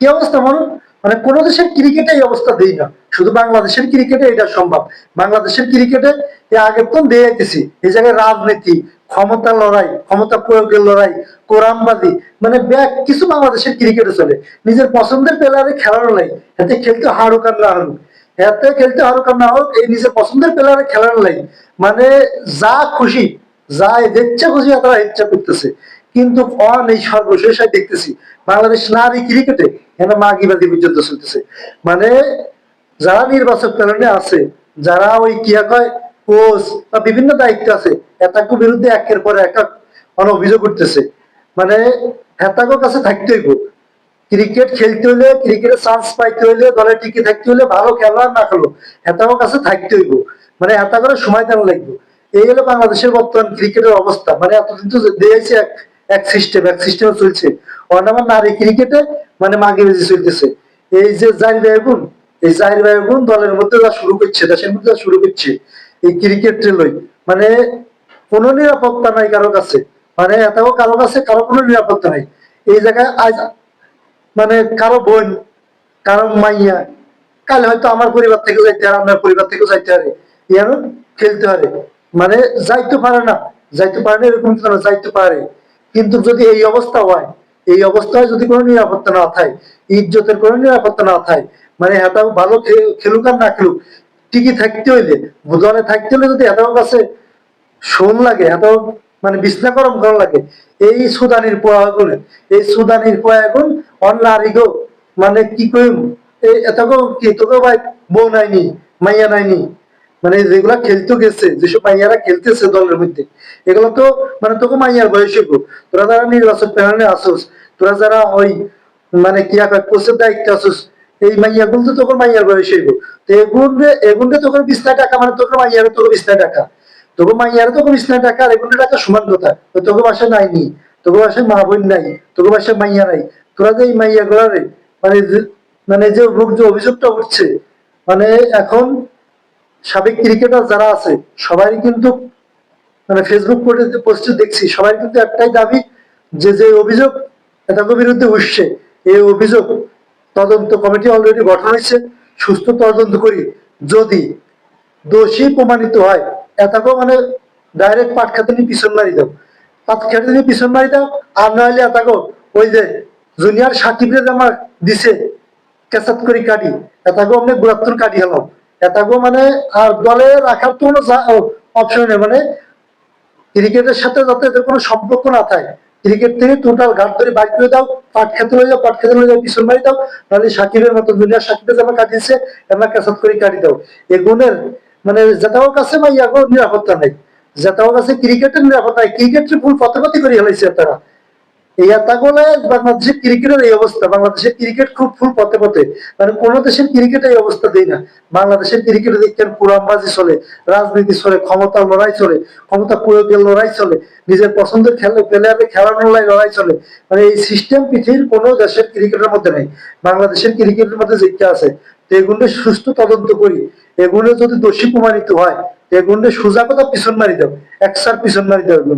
কি অবস্থা, বলুন? মানে কোন দেশের ক্রিকেটে এই অবস্থা দেই না। শুধু বাংলাদেশের ক্রিকেটে এটা সম্ভব। বাংলাদেশের ক্রিকেটে এ আগের তো দিয়ে যাইতেছি এই জায়গায় রাজনীতি ক্ষমতা লড়াই, ক্ষমতা প্রয়োগের লড়াই কোরআনবাদী মানে ব্যাগ কিছু বাংলাদেশের ক্রিকেটে চলে। নিজের পছন্দের প্লেয়ারে খেলানো নাই। এতে খেলতে হারুক আর না হারুক। এতে খেলতে হারুক আর না হোক এই নিজের পছন্দের প্লেয়ারে খেলানো নাই। মানে যা খুশি, যা ইচ্ছা খুশি, তারা ইচ্ছা করতেছে। কিন্তু অন এই সর্বশেষ আমি দেখতেছি। বাংলাদেশ নারী ক্রিকেটে এখানে মাগিবাদী পর্যন্ত চলতেছে। মানে যারা নির্বাচক প্যানেলে আছে, যারা ওই কিয়া কয় কোচ বা বিভিন্ন দায়িত্ব আছে এটাকে বিরুদ্ধে একের পর এক অন অভিযোগ উঠতেছে। মানে হেতাকো কাছে থাকতে হইব। ক্রিকেট খেলতে হলে ক্রিকেটে চান্স পাইতে হলে দলে টিকে থাকতে হলে ভালো খেলো না খেলো হেতাকো কাছে থাকতে হইব। মানে হেতা করে সময় দেওয়া লাগবে। এই হলো বাংলাদেশের বর্তমান ক্রিকেটের অবস্থা। মানে এতদিন তো দিয়েছে এক সিস্টেম এক সিস্টেম চলছে। অন আমার নারী ক্রিকেটে মানে মাগে বেজে চলতেছে। এই যে জাহির ভাইগুন এই জাহির ভাইগুন দলের মধ্যে যা শুরু করছে, দেশের মধ্যে শুরু করছে, এই ক্রিকেট লই মানে কোনো নিরাপত্তা নাই কারও কাছে। মানে এটাও কারও কাছে, কারও কোনো নিরাপত্তা নাই। এই জায়গায় আজ মানে কারও বোন, কারও মাইয়া, কালে হয়তো আমার পরিবার থেকে যাইতে পারে, আপনার পরিবার থেকে যাইতে পারে। ইয়ারও খেলতে পারে। মানে যাইতে পারে না, যাইতে পারে না, এরকম যাইতে পারে। কিন্তু যদি এই অবস্থা হয়, এই অবস্থায় যদি কোনো নিরাপত্তা না থাকে, ইজ্জতের কোনো নিরাপত্তা না থাকে মানে এটাও ভালো খেলুক আর না খেলুক টিকি থাকতে হইলে দলে থাকতে হলে যদি এটাও কাছে শোন লাগে এত মানে বিছনা গরম করা লাগে, এই সুদানির পোয়া গুলো এই সুদানির পোয়া গুণ অন্য আরিগো মানে কি কইম এতগো কি তোকে ভাই বউ নাইনি মাইয়া নাইনি মানে যেগুলা খেলতে গেছে, যেসব মাইয়ারা খেলতেছে দলের মধ্যে, এগুলো তো মানে তোকে মাইয়ার বয়সে তোরা যারা নির্বাচন প্যানেলে আসোস, তোরা যারা ওই মানে কি কোচের দায়িত্ব আসোস, এই মাইয়া গুলো তো তোকে মাইয়ার বয়সে তো এগুন এগুন তোকে বিছনা টাকা মানে তোকে মাইয়ার তোকে বিছনা টাকা। তোকে মাইয়ার তোকে বিছনা টাকা আর এগুলো টাকা সমান কথা। তোকে বাসায় নাই নি, তোকে বাসায় মা বোন নাই, তোকে বাসায় মাইয়া নাই। তোরা যে এই মাইয়া গুলারে মানে মানে যে রোগ যে অভিযোগটা উঠছে মানে এখন সাবেক ক্রিকেটার যারা আছে সবাই কিন্তু মানে ফেসবুক পোস্টে দেখছি সবাই কিন্তু একটাই দাবি, যে যে অভিযোগ এটাকে বিরুদ্ধে উঠছে। এই অভিযোগ তদন্ত কমিটি অলরেডি গঠন হয়েছে, সুস্থ তদন্ত করি। যদি দোষী প্রমাণিত হয়, এটাকেও মানে ডাইরেক্ট পাট খাতে নিয়ে পিছন মারি দাও। পাট খাতে নিয়ে পিছন মারি দাও, আর নইলে এটাকেও ওই যে জুনিয়র সাকিবের আমার দিছে কেসাত করি কাটি, এটাকেও আমরা গুরাত্তর কাটি হলাম। এটাকেও মানে আর দলে রাখার তো কোনো অপশন নেই। মানে ক্রিকেটের সাথে যাতে এদের কোনো সম্পর্ক না থাকে। ক্রিকেট থেকে টোটাল ঘাট ধরে বাইক করে দাও, পাট খেতে হয়ে যাও, পাট খেতে হয়ে যাও, পিছন মারি দাও, নাহলে সাকিবের মতো দুনিয়ার সাকিবের জামা কাটিয়েছে এমন কেসাত করে কাটি দাও। এগুনের মানে যেটাও কাছে বা ইয়াগো নিরাপত্তা নাই। যেটাও কাছে ক্রিকেটের নিরাপত্তা নাই। ক্রিকেটের ফুল পথপাতি করে হেলাইছে তারা। বাংলাদেশের ক্রিকেটের এই অবস্থা, বাংলাদেশের ক্রিকেট খুব ফুল পথে পথে। মানে কোন দেশের ক্রিকেট এই অবস্থা না। বাংলাদেশের ক্রিকেটে দেখছেন চলে, রাজনীতি চলে লড়াই চলে, ক্ষমতা লড়াই চলে, নিজের পছন্দের খেলে প্লেয়ারে খেলানোর লড়াই চলে। মানে এই সিস্টেম পৃথিবীর কোনো দেশের ক্রিকেটের মধ্যে নেই। বাংলাদেশের ক্রিকেটের মধ্যে যেটা আছে এগুলো সুস্থ তদন্ত করি। এগুলো যদি দোষী প্রমাণিত হয় এগুলো সোজা কথা পিছন মারি দাও, একসার পিছন মারি দাও এগুলো